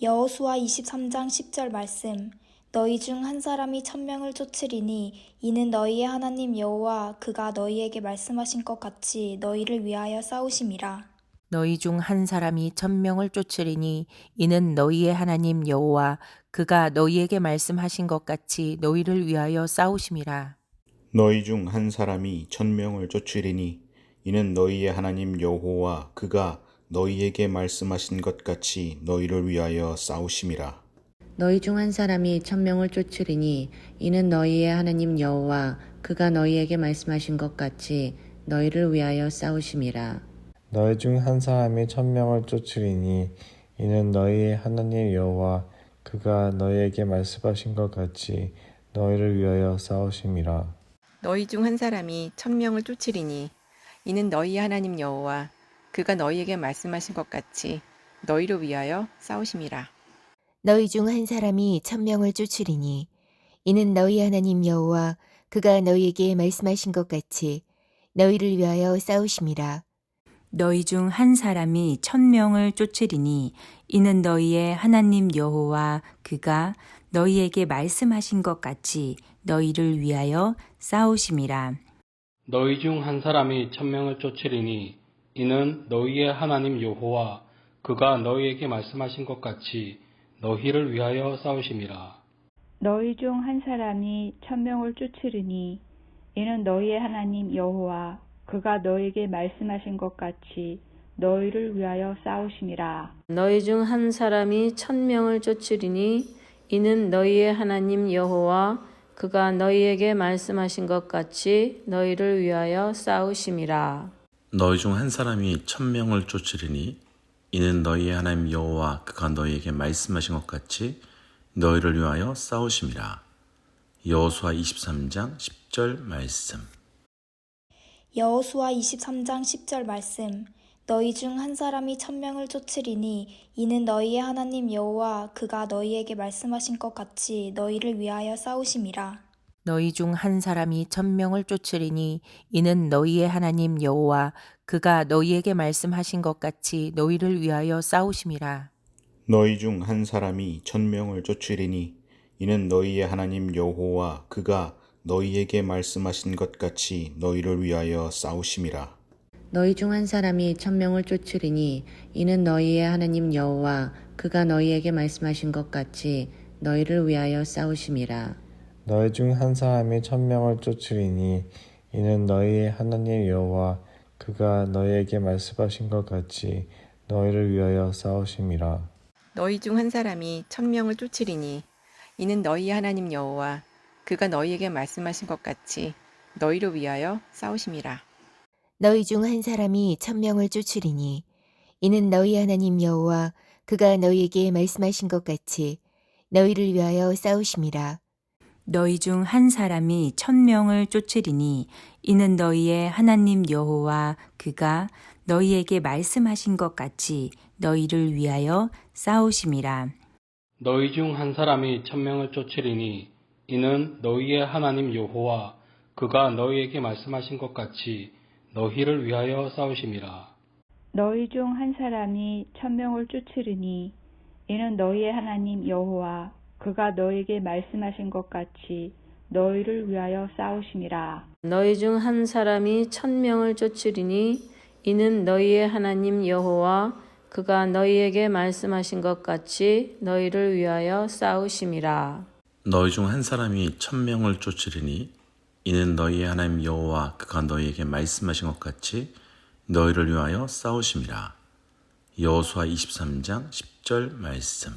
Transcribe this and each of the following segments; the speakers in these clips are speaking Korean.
여호수아 23장 10절 말씀 너희 중 한 사람이 천명을 쫓으리니 이는 너희의 하나님 여호와 그가 너희에게 말씀하신 것 같이 너희를 위하여 싸우심이라 너희 중 한 사람이 천명을 쫓으리니 이는 너희의 하나님 여호와 그가 너희에게 말씀하신 것 같이 너희를 위하여 싸우심이라. 너희 중 한 사람이 천명을 쫓으리니 이는 너희의 하나님 여호와 그가 너희에게 말씀하신 것 같이 너희를 위하여 싸우심이라. 너희 중 한 사람이 천명을 쫓으리니 이는 너희의 하나님 여호와 그가 너희에게 말씀하신 것 같이 너희를 위하여 싸우심이라. 너희 중 한 사람이 천명을 쫓으리니 이는 너희의 하나님 여호와 그가 너희에게 말씀하신 것 같이 너희를 위하여 싸우심이라. 너희 중 한 사람이 천명을 쫓으리니 이는 너희 하나님 여호와 그가 너희에게 말씀하신 것 같이 너희를 위하여 싸우심이라. 너희 중 한 사람이 천명을 쫓으리니 이는 너희 하나님 여호와 그가 너희에게 말씀하신 것 같이 너희를 위하여 싸우심이라 너희 중 한 사람이 천명을 쫓으리니 이는 너희의 하나님 여호와 그가 너희에게 말씀하신 것 같이 너희를 위하여 싸우심이라. 너희 중 한 사람이 천명을 쫓으리니 이는 너희의 하나님 여호와 그가 너희에게 말씀하신 것 같이 너희를 위하여 싸우심이라. 너희 중 한 사람이 천명을 쫓으리니 이는 너희의 하나님 여호와 그가 너희에게 말씀하신 것 같이 너희를 위하여 싸우심이라. 너희 중 한 사람이 천명을 쫓으리니 이는 너희의 하나님 여호와 그가 너희에게 말씀하신 것 같이 너희를 위하여 싸우심이라. 너희 중 한 사람이 천명을 쫓으리니 이는 너희의 하나님 여호와 그가 너희에게 말씀하신 것 같이 너희를 위하여 싸우심이라. 여호수아 23장 10절 말씀. 여호수아 23장 10절 말씀 너희 중 한 사람이 천명을 쫓으리니 이는 너희의 하나님 여호와 그가 너희에게 말씀하신 것 같이 너희를 위하여 싸우심이라 너희 중 한 사람이 천명을 쫓으리니 이는 너희의 하나님 여호와 그가 너희에게 말씀하신 것 같이 너희를 위하여 싸우심이라. 너희 중 한 사람이 천명을 쫓으리니 이는 너희의 하나님 여호와 그가 너희에게 말씀하신 것 같이 너희를 위하여 싸우심이라. 너희 중 한 사람이 천명을 쫓으리니 이는 너희의 하나님 여호와 그가 너희에게 말씀하신 것 같이 너희를 위하여 싸우심이라. 너희 중 한 사람이 천명을 쫓으리니 이는 너희의 하나님 여호와 그가 너희에게 말씀하신 것 같이 너희를 위하여 싸우심이라. 너희 중 한 사람이 천명을 쫓으리니 이는 너희 하나님 여호와 그가 너희에게 말씀하신 것 같이 너희를 위하여 싸우심이라. 너희 중 한 사람이 천명을 쫓으리니 이는 너희 하나님 여호와 그가 너희에게 말씀하신 것 같이 너희를 위하여 싸우심이라 너희 중 한 사람이 천명을 쫓으리니 이는 너희의 하나님 여호와 그가 너희에게 말씀하신 것 같이 너희를 위하여 싸우심이라. 너희 중 한 사람이 천명을 쫓으리니 이는 너희의 하나님 여호와 그가 너희에게 말씀하신 것 같이 너희를 위하여 싸우심이라. 너희 중 한 사람이 천명을 쫓으리니 이는 너희의 하나님 여호와 그가 너희에게 말씀하신 것 같이 너희를 위하여 싸우심이라. 너희 중 한 사람이 천명을 쫓으리니 이는 너희의 하나님 여호와 그가 너희에게 말씀하신 것 같이 너희를 위하여 싸우심이라. 너희 중 한 사람이 천명을 쫓으리니 이는 너희의 하나님 여호와 그가 너희에게 말씀하신 것 같이 너희를 위하여 싸우심이라. 여호수아 23장 10절 말씀.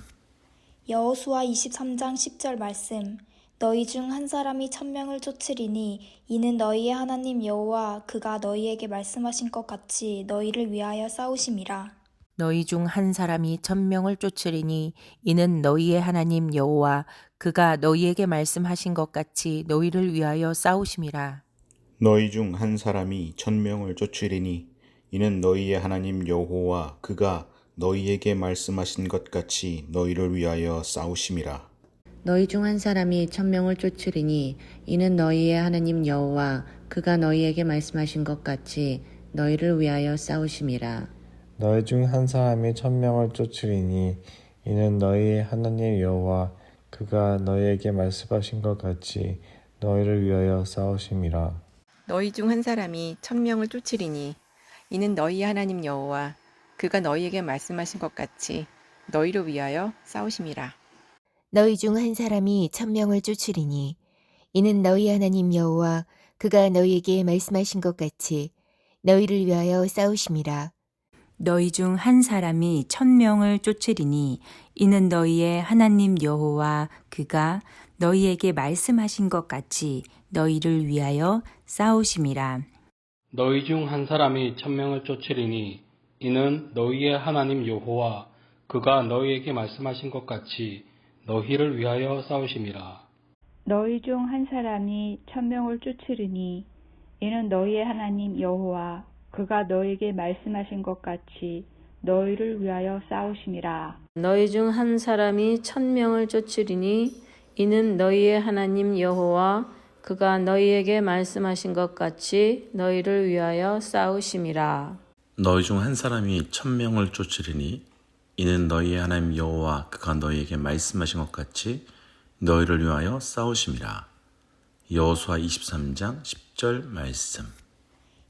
여호수아 23장 10절 말씀 너희 중 한 사람이 천명을 쫓으리니 이는 너희의 하나님 여호와 그가 너희에게 말씀하신 것 같이 너희를 위하여 싸우심이라 너희 중 한 사람이 천명을 쫓으리니 이는 너희의 하나님 여호와 그가 너희에게 말씀하신 것 같이 너희를 위하여 싸우심이라. 너희 중 한 사람이 천명을 쫓으리니 이는 너희의 하나님 여호와 그가 너희에게 말씀하신 것 같이 너희를 위하여 싸우심이라. 너희 중 한 사람이 천명을 쫓으리니 이는 너희의 하나님 여호와 그가 너희에게 말씀하신 것 같이 너희를 위하여 싸우심이라. 너희 중 한 사람이 천명을 쫓으리니 이는 너희의 하나님 여호와 그가 너희에게 말씀하신 것 같이 너희를 위하여 싸우심이라. 너희 중 한 사람이 천명을 쫓으리니 이는 너희의 하나님 여호와 그가 너희에게 말씀하신 것 같이 너희를 위하여 싸우심이라. 너희 중 한 사람이 천명을 쫓으리니 이는 너희 하나님 여호와 그가 너희에게 말씀하신 것 같이 너희를 위하여 싸우심이라. 너희 중 한 사람이 천명을 쫓으리니 이는 너희의 하나님 여호와 그가 너희에게 말씀하신 것 같이 너희를 위하여 싸우심이라. 너희 중 한 사람이 천명을 쫓으리니 이는 너희의 하나님 여호와 그가 너희에게 말씀하신 것 같이 너희를 위하여 싸우심이라. 너희 중 한 사람이 천명을 쫓으리니 이는 너희의 하나님 여호와 그가 너희에게 말씀하신 것 같이 너희를 위하여 싸우심이라. 너희 중 한 사람이 천명을 쫓으리니 이는 너희의 하나님 여호와 그가 너희에게 말씀하신 것 같이 너희를 위하여 싸우심이라. 너희 중 한 사람이 천명을 쫓으리니 이는 너희의 하나님 여호와 그가 너희에게 말씀하신 것 같이 너희를 위하여 싸우심이라. 여호수아 23장 10절 말씀.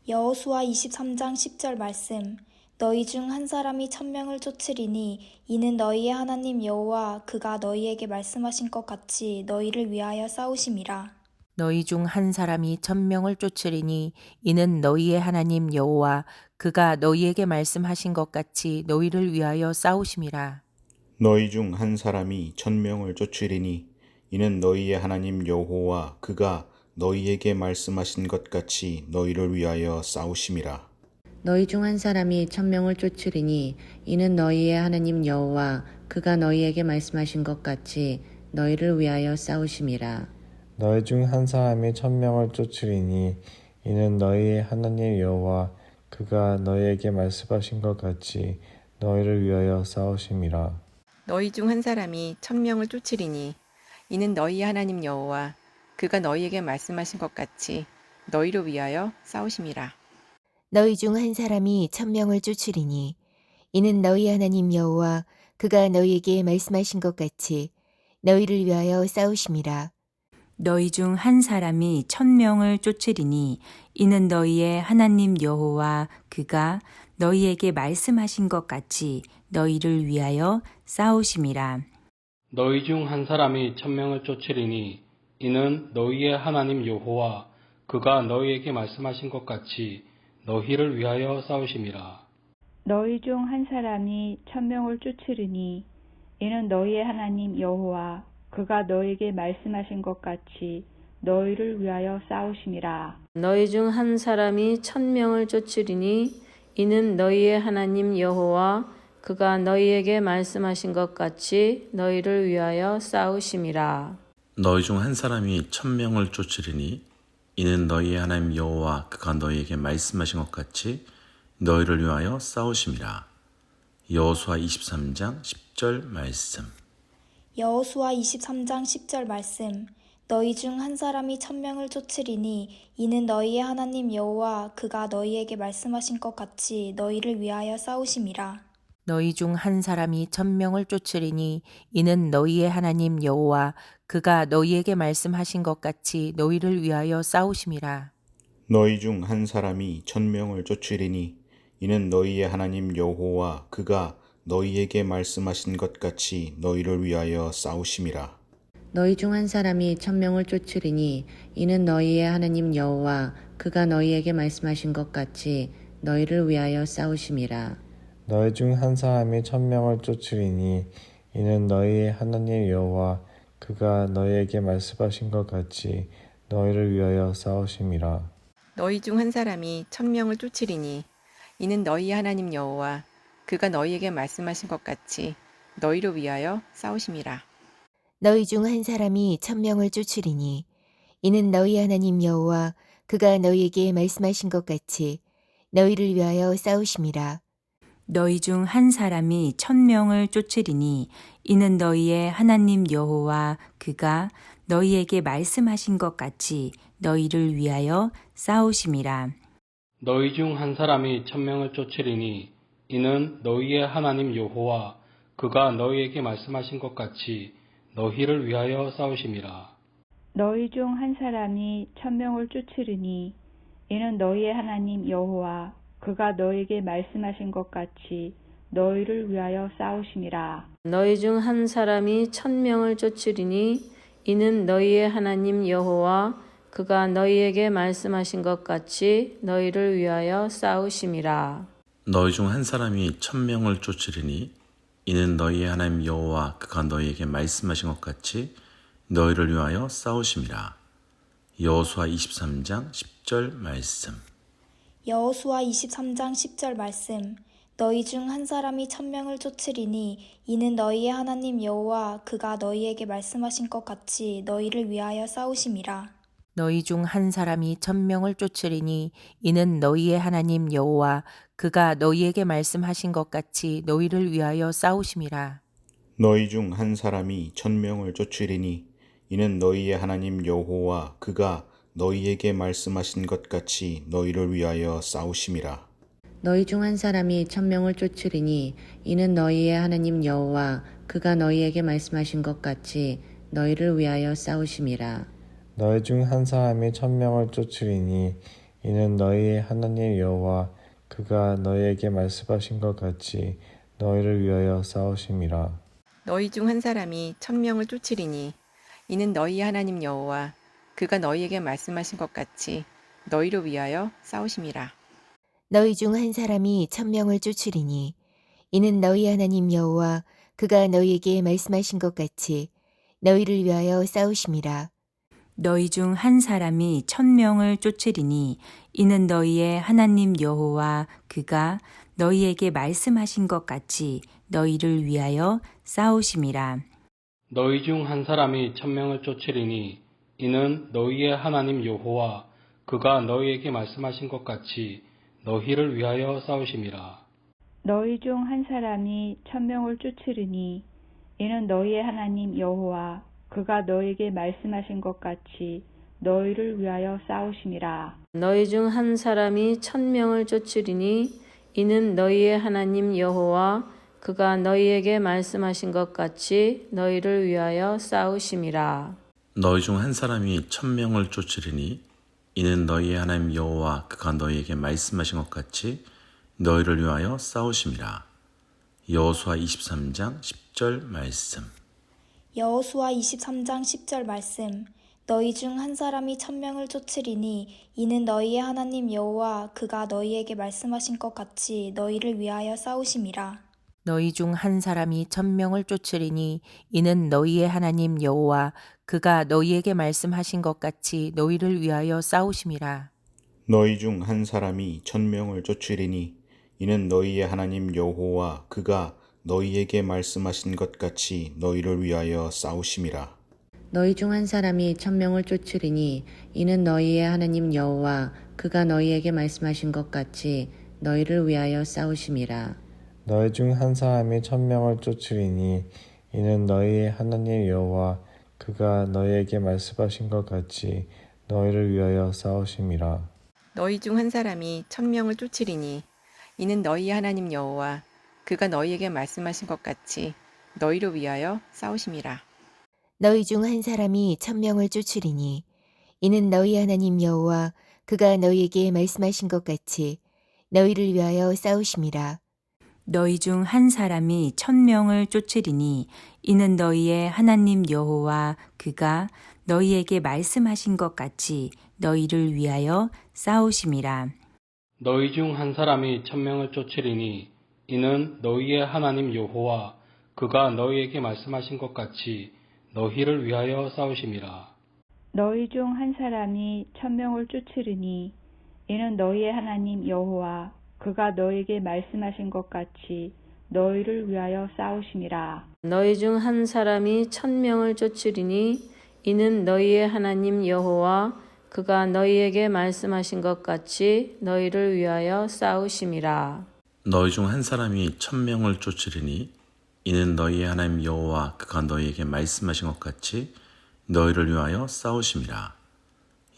여호수아 23장 10절 말씀 너희 중 한 사람이 천명을 쫓으리니 이는 너희의 하나님 여호와 그가 너희에게 말씀하신 것 같이 너희를 위하여 싸우심이라. 너희 중 한 사람이 천명을 쫓으리니 이는 너희의 하나님 여호와 그가 너희에게 말씀하신 것 같이 너희를 위하여 싸우심이라. 너희 중 한 사람이 천명을 쫓으리니 이는 너희의 하나님 여호와 그가 너희에게 말씀하신 것 같이 너희를 위하여 싸우심이라. 너희 중 한 사람이 천명을 쫓으리니 이는 너희의 하나님 여호와 그가 너희에게 말씀하신 것 같이 너희를 위하여 싸우심이라. 너희 중한 사람이 천명을 쫓으리니 이는 너희의 하나님 여호와 그가 너희에게 말씀하신 것 같이 너희를 위하여 싸우심이라. 너희 중 한 사람이 천명을 쫓으리니 이는 너희의 하나님 여호와 그가 너희에게 말씀하신 것 같이 너희를 위하여 싸우심이라. 너희 중 한 사람이 천명을 쫓으리니 이는 너희 하나님 여호와 그가 너희에게 말씀하신 것 같이 너희를 위하여 싸우심이라. 너희 중 한 사람이 천명을 쫓으리니 이는 너희의 하나님 여호와 그가 너희에게 말씀하신 것 같이 너희를 위하여 싸우심이라. 너희 중 한 사람이 천명을 쫓으리니 이는 너희의 하나님 여호와 그가 너희에게 말씀하신 것 같이 너희를 위하여 싸우심이라. 너희 중 한 사람이 천명을 쫓으리니 이는 너희의 하나님 여호와 그가 너희에게 말씀하신 것 같이 너희를 위하여 싸우심이라. 너희 중 한 사람이 천명을 쫓으리니 이는 너희의 하나님 여호와 그가 너희에게 말씀하신 것 같이 너희를 위하여 싸우심이라. 너희 중 한 사람이 천명을 쫓으리니 이는 너희의 하나님 여호와 그가 너희에게 말씀하신 것 같이 너희를 위하여 싸우심이라. 여호수아 23장 10절 말씀. 여호수아 23장 10절 말씀 너희 중 한 사람이 천명을 쫓으리니 이는 너희의 하나님 여호와 그가 너희에게 말씀하신 것 같이 너희를 위하여 싸우심이라. 너희 중 한 사람이 천명을 쫓으리니 이는 너희의 하나님 여호와 그가 너희에게 말씀하신 것 같이 너희를 위하여 싸우심이라. 너희 중 한 사람이 천명을 쫓으리니 이는 너희의 하나님 여호와 그가 너희에게 말씀하신 것 같이 너희를 위하여 싸우심이라. 너희 중 한 사람이 천명을 쫓으리니 이는 너희의 하나님 여호와 그가 너희에게 말씀하신 것 같이 너희를 위하여 싸우심이라. 너희 중 한 사람이 천명을 쫓으리니 이는 너희의 하나님 여호와 그가 너희에게 말씀하신 것 같이 너희를 위하여 싸우심이라. 너희 중 한 사람이 천명을 쫓으리니 이는 너희의 하나님 여호와 그가 너희에게 말씀하신 것 같이 너희를 위하여 싸우심이라. 너희 중 한 사람이 천명을 쫓으리니 이는 너희 하나님 여호와 그가 너희에게 말씀하신 것 같이 너희를 위하여 싸우심이라. 너희 중 한 사람이 천명을 쫓으리니 이는 너희의 하나님 여호와 그가 너희에게 말씀하신 것 같이 너희를 위하여 싸우심이라. 너희 중 한 사람이 천명을 쫓으리니 이는 너희의 하나님 여호와 그가 너희에게 말씀하신 것 같이 너희를 위하여 싸우심이라. 너희 중 한 사람이 천명을 쫓으리니 이는 너희의 하나님 여호와 그가 너희에게 말씀하신 것 같이 너희를 위하여 싸우심이라. 너희 중 한 사람이 천명을 쫓으리니 이는 너희의 하나님 여호와 그가 너희에게 말씀하신 것 같이 너희를 위하여 싸우심이라. 너희 중 한 사람이 천명을 쫓으리니 이는 너희의 하나님 여호와 그가 너희에게 말씀하신 것 같이 너희를 위하여 싸우심이라. 여호수아 23장 10절 말씀. 여호수아 23장 10절 말씀 너희 중 한 사람이 천명을 쫓으리니 이는 너희의 하나님 여호와 그가 너희에게 말씀하신 것 같이 너희를 위하여 싸우심이라. 너희 중 한 사람이 천명을 쫓으리니 이는 너희의 하나님 여호와 그가 너희에게 말씀하신 것 같이 너희를 위하여 싸우심이라. 너희 중 한 사람이 천명을 쫓으리니 이는 너희의 하나님 여호와 그가 너희에게 말씀하신 것 같이 너희를 위하여 싸우심이라. 너희 중 한 사람이 천명을 쫓으리니 이는 너희의 하나님 여호와 그가 너희에게 말씀하신 것 같이 너희를 위하여 싸우심이라. 너희 중 한 사람이 천명을 쫓으리니 이는 너희의 하나님 여호와 그가 너희에게 말씀하신 것 같이 너희를 위하여 싸우심이라. 너희 중 한 사람이 천명을 쫓으리니 이는 너희 하나님 여호와 그가 너희에게 말씀하신 것 같이 너희를 위하여 싸우심이라. 너희 중 한 사람이 천명을 쫓으리니 이는 너희 하나님 여호와 그가 너희에게 말씀하신 것 같이 너희를 위하여 싸우심이라. 너희 중 한 사람이 천명을 쫓으리니 이는 너희의 하나님 여호와 그가 너희에게 말씀하신 것 같이 너희를 위하여 싸우심이라. 너희 중 한 사람이 천명을 쫓으리니 이는 너희의 하나님 여호와 그가 너희에게 말씀하신 것 같이 너희를 위하여 싸우심이라. 너희 중 한 사람이 천명을 쫓으리니 이는 너희의 하나님 여호와 그가 너에게 말씀하신 것 같이 너희를 위하여 싸우심이라. 너희 중 한 사람이 천명을 쫓으리니 이는 너희의 하나님 여호와 그가 너희에게 말씀하신 것 같이 너희를 위하여 싸우심이라. 너희 중 한 사람이 천명을 쫓으리니 이는 너희의 하나님 여호와 그가 너희에게 말씀하신 것 같이 너희를 위하여 싸우심이라. 여호수아 23장 10절 말씀. 여호수아 23장 10절 말씀 너희 중 한 사람이 천명을 쫓으리니 이는 너희의 하나님 여호와 그가 너희에게 말씀하신 것 같이 너희를 위하여 싸우심이라. 너희 중 한 사람이 천명을 쫓으리니 이는 너희의 하나님 여호와 그가 너희에게 말씀하신 것 같이 너희를 위하여 싸우심이라. 너희 중 한 사람이 천명을 쫓으리니 이는 너희의 하나님 여호와 그가 너희에게 말씀하신 것 같이 너희를 위하여 싸우심이라. 너희 중 한 사람이 천명을 쫓으리니 이는 너희의 하나님 여호와 그가 너희에게 말씀하신 것 같이 너희를 위하여 싸우심이라. 너희 중 한 사람이 천명을 쫓으리니 이는 너희의 하나님 여호와 그가 너희에게 말씀하신 것 같이 너희를 위하여 싸우심이라. 너희 중 한 사람이 천명을 쫓으리니 이는 너희 하나님 여호와 그가 너희에게 말씀하신 것 같이 너희를 위하여 싸우심이라. 너희 중 한 사람이 천명을 쫓으리니 이는 너희 하나님 여호와 그가 너희에게 말씀하신 것 같이 너희를 위하여 싸우심이라. 너희 중 한 사람이 천명을 쫓으리니 이는 너희의 하나님 여호와 그가 너희에게 말씀하신 것 같이 너희를 위하여 싸우심이라. 너희 중 한 사람이 천명을 쫓으리니 이는 너희의 하나님 여호와 그가 너희에게 말씀하신 것 같이 너희를 위하여 싸우심이라. 너희 중한 사람이 천명을 쫓으리니 이는 너희의 하나님 여호와 그가 너에게 말씀하신 것 같이 너희를 위하여 싸우심이라. 너희 중 한 사람이 천명을 쫓으리니 이는 너희의 하나님 여호와 그가 너희에게 말씀하신 것 같이 너희를 위하여 싸우심이라. 너희 중 한 사람이 천명을 쫓으리니 이는 너희의 하나님 여호와 그가 너희에게 말씀하신 것 같이 너희를 위하여 싸우심이라.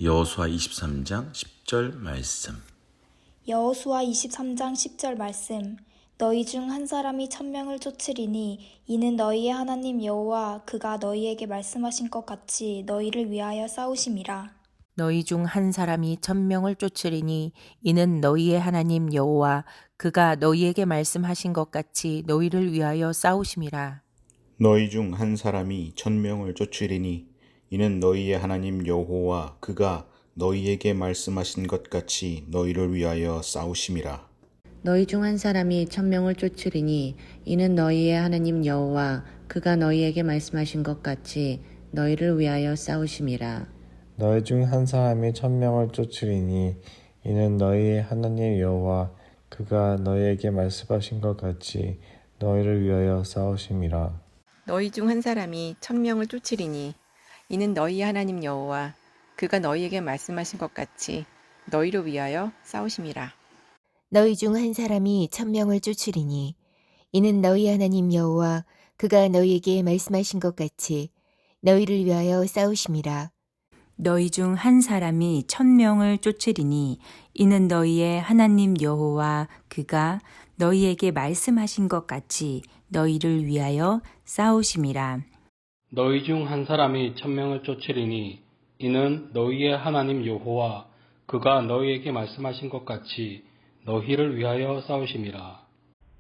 여호수아 23장 10절 말씀. 여호수아 23장 10절 말씀 너희 중 한 사람이 천명을 쫓으리니 이는 너희의 하나님 여호와 그가 너희에게 말씀하신 것 같이 너희를 위하여 싸우심이라. 너희 중 한 사람이 천명을 쫓으리니 이는 너희의 하나님 여호와 그가 너희에게 말씀하신 것 같이 너희를 위하여 싸우심이라. 너희 중 한 사람이 천명을 쫓으리니 이는 너희의 하나님 여호와 그가 너희에게 말씀하신 것 같이 너희를 위하여 싸우심이라. 너희 중 한 사람이 천명을 쫓으리니 이는 너희의 하나님 여호와 그가 너희에게 말씀하신 것 같이 너희를 위하여 싸우심이라. 너희 중 한 사람이 천명을 쫓으리니 이는 너희의 하나님 여호와 그가 너희에게 말씀하신 것 같이 너희를 위하여 싸우심이라. 너희 중 한 사람이 천명을 쫓으리니 이는 너희 하나님 여호와 그가 너희에게 말씀하신 것 같이 너희를 위하여 싸우심이라. 너희 중 한 사람이 천명을 쫓으리니 이는 너희 하나님 여호와 그가 너희에게 말씀하신 것 같이 너희를 위하여 싸우심이라. 너희 중 한 사람이 천명을 쫓으리니 이는 너희의 하나님 여호와 그가 너희에게 말씀하신 것 같이 너희를 위하여 싸우심이라. 너희 중 한 사람이 천명을 쫓으리니 이는 너희의 하나님 여호와 그가 너희에게 말씀하신 것 같이 너희를 위하여 싸우심이라.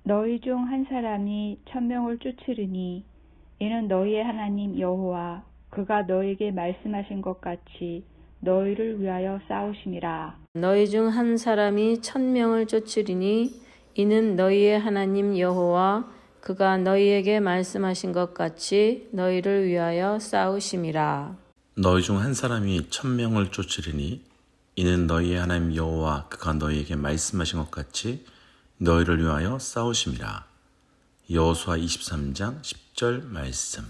너희 중 한 사람이 천명을 쫓으리니 이는 너희의 하나님 여호와 그가 너에게 말씀하신 것 같이 너희를 위하여 싸우심이라. 너희 중 한 사람이 천명을 쫓으리니 이는 너희의 하나님 여호와 그가 너희에게 말씀하신 것 같이 너희를 위하여 싸우심이라. 너희 중 한 사람이 천명을 쫓으리니 이는 너희의 하나님 여호와 그가 너희에게 말씀하신 것 같이 너희를 위하여 싸우심이라. 여호수아 23장 10절 말씀.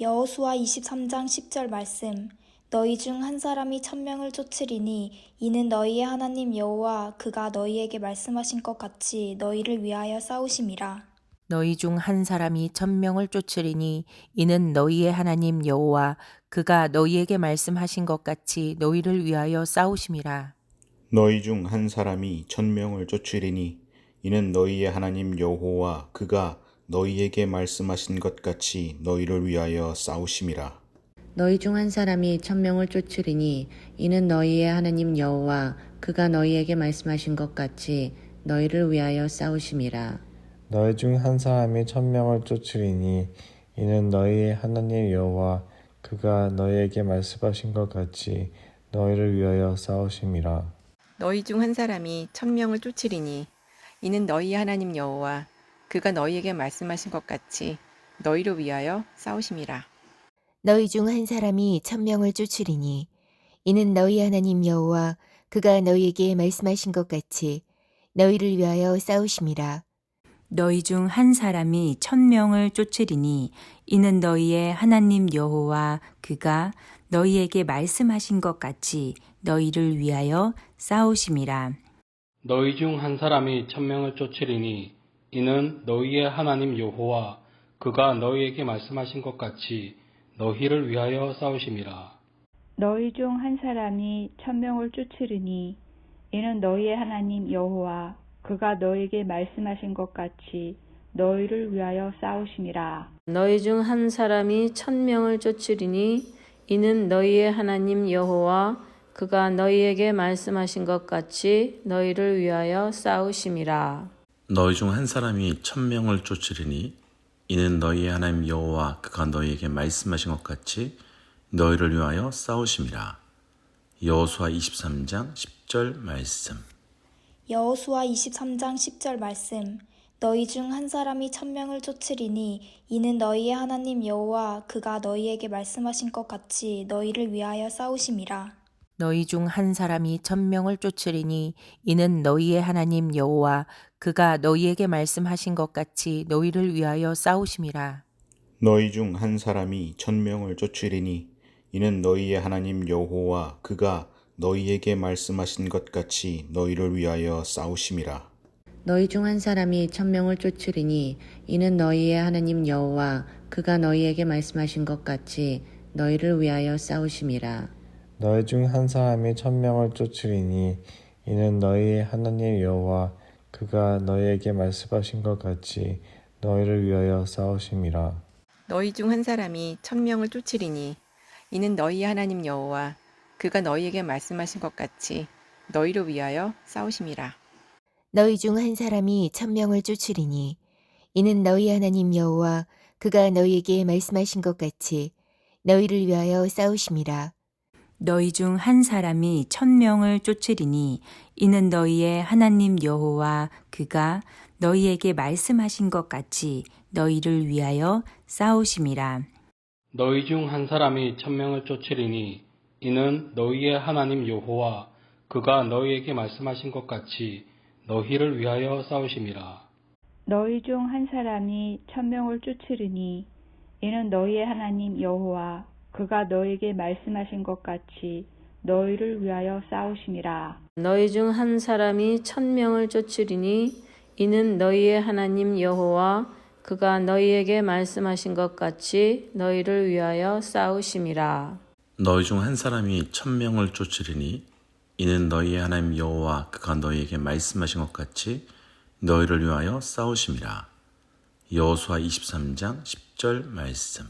여호수아 23장 10절 말씀 너희 중 한 사람이 천명을 쫓으리니 이는 너희의 하나님 여호와 그가 너희에게 말씀하신 것 같이 너희를 위하여 싸우심이라. 너희 중 한 사람이 천명을 쫓으리니 이는 너희의 하나님 여호와 그가 너희에게 말씀하신 것 같이 너희를 위하여 싸우심이라. 너희 중 한 사람이 천명을 쫓으리니 이는 너희의 하나님 여호와 그가 너희에게 말씀하신 것 같이 너희를 위하여 싸우심이라. 너희 중 한 사람이 천명을 쫓으리니 이는 너희의 하나님 여호와 그가 너희에게 말씀하신 것 같이 너희를 위하여 싸우심이라. 너희 중 한 사람이 천명을 쫓으리니 이는 너희의 하나님 여호와 그가 너희에게 말씀하신 것 같이 너희를 위하여 싸우심이라. 너희 중 한 사람이 천명을 쫓으리니 이는 너희 하나님 여호와 그가 너희에게 말씀하신 것 같이 너희를 위하여 싸우심이라. 너희 중 한 사람이 천명을 쫓으리니 이는 너희 하나님 여호와 그가 너희에게 말씀하신 것 같이 너희를 위하여 싸우심이라. 너희 중 한 사람이 천명을 쫓으리니 이는 너희의 하나님 여호와 그가 너희에게 말씀하신 것 같이 너희를 위하여 싸우심이라. 너희 중 한 사람이 천명을 쫓으리니 이는 너희의 하나님 여호와 그가 너희에게 말씀하신 것 같이 너희를 위하여 싸우심이라. 너희 중한 사람이 천명을 쫓으리니 이는 너희의 하나님 여호와 그가 너에게 말씀하신 것 같이 너희를 위하여 싸우심이라. 너희 중 한 사람이 천명을 쫓으리니 이는 너희의 하나님 여호와 그가 너희에게 말씀하신 것 같이 너희를 위하여 싸우심이라. 너희 중 한 사람이 천명을 쫓으리니 이는 너희의 하나님 여호와 그가 너희에게 말씀하신 것 같이 너희를 위하여 싸우심이라. 여호수아 23장 10절 말씀. 여호수아 23장 10절 말씀 너희 중 한 사람이 천명을 쫓으리니 이는 너희의 하나님 여호와 그가 너희에게 말씀하신 것 같이 너희를 위하여 싸우심이라. 너희 중 한 사람이 천명을 쫓으리니 이는 너희의 하나님 여호와 그가 너희에게 말씀하신 것 같이 너희를 위하여 싸우심이라. 너희 중 한 사람이 천명을 쫓으리니 이는 너희의 하나님 여호와 그가 너희에게 말씀하신 것 같이 너희를 위하여 싸우심이라. 너희 중 한 사람이 천명을 쫓으리니 이는 너희의 하나님 여호와 그가 너희에게 말씀하신 것 같이 너희를 위하여 싸우심이라. 너희 중한 사람이 천명을 쫓으리니 이는 너희의 하나님 여호와 그가 너희에게 말씀하신 것 같이 너희를 위하여 싸우심이라. 너희 중 한 사람이 천명을 쫓으리니 이는 너희의 하나님 여호와 그가 너희에게 말씀하신 것 같이 너희를 위하여 싸우심이라. 너희 중 한 사람이 천명을 쫓으리니 이는 너희 하나님 여호와 그가 너희에게 말씀하신 것 같이 너희를 위하여 싸우심이라. 너희 중 한 사람이 천명을 쫓으리니 이는 너희의 하나님 여호와 그가 너희에게 말씀하신 것 같이 너희를 위하여 싸우심이라. 너희 중 한 사람이 천명을 쫓으리니 이는 너희의 하나님 여호와 그가 너희에게 말씀하신 것 같이 너희를 위하여 싸우심이라. 너희 중 한 사람이 천명을 쫓으리니 이는 너희의 하나님 여호와 그가 너에게 말씀하신 것 같이 너희를 위하여 싸우심이라. 너희 중 한 사람이 천명을 쫓으리니 이는 너희의 하나님 여호와 그가 너희에게 말씀하신 것 같이 너희를 위하여 싸우심이라. 너희 중 한 사람이 천명을 쫓으리니 이는 너희의 하나님 여호와 그가 너희에게 말씀하신 것 같이 너희를 위하여 싸우심이라. 여호수아 23장 10절 말씀.